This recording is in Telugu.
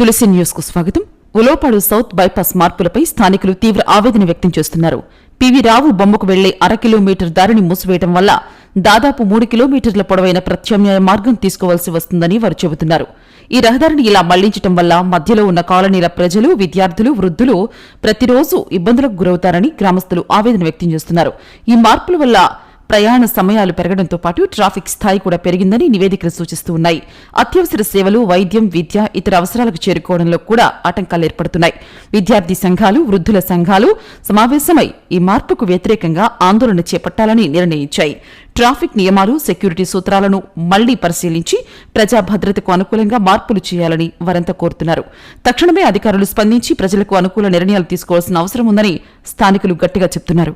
తులసి న్యూస్కు స్వాగతం. ఉలోపాడు సౌత్ బైపాస్ మార్పులపై స్థానికులు తీవ్ర ఆవేదన వ్యక్తం చేస్తున్నారు. పివి రావు బొమ్మకు వెళ్ళే అర కిలోమీటర్ దారిని మూసివేయడం వల్ల దాదాపు మూడు కిలోమీటర్ల పొడవైన ప్రత్యామ్నాయ మార్గం తీసుకోవాల్సి వస్తుందని వారు చెబుతున్నారు. ఈ రహదారిని ఇలా మళ్ళించడం వల్ల మధ్యలో ఉన్న కాలనీల ప్రజలు విద్యార్థులు వృద్ధులు ప్రతిరోజు ఇబ్బందులకు గురవుతారని గ్రామస్తులు ఆవేదన వ్యక్తం చేస్తున్నారు. ఈ మార్పుల వల్ల ప్రయాణ సమయాలు పెరగడంతో పాటు ట్రాఫిక్ స్థాయి కూడా పెరిగిందని నివేదికలు సూచిస్తూ ఉన్నాయి. అత్యవసర సేవలు వైద్యం విద్య ఇతర అవసరాలకు చేరుకోవడంలో కూడా ఆటంకాలు ఏర్పడుతున్నాయి. విద్యార్థి సంఘాలు వృద్ధుల సంఘాలు సమావేశమై ఈ మార్పుకు వ్యతిరేకంగా ఆందోళన చేపట్టాలని నిర్ణయించాయి. ట్రాఫిక్ నియమాలు సెక్యూరిటీ సూత్రాలను మళ్ళీ పరిశీలించి ప్రజా భద్రతకు అనుకూలంగా మార్పులు చేయాలని వారంతా కోరుతున్నారు. తక్షణమే అధికారులు స్పందించి ప్రజలకు అనుకూల నిర్ణయాలు తీసుకోవాల్సిన అవసరం ఉందని స్థానికులు గట్టిగా చెబుతున్నారు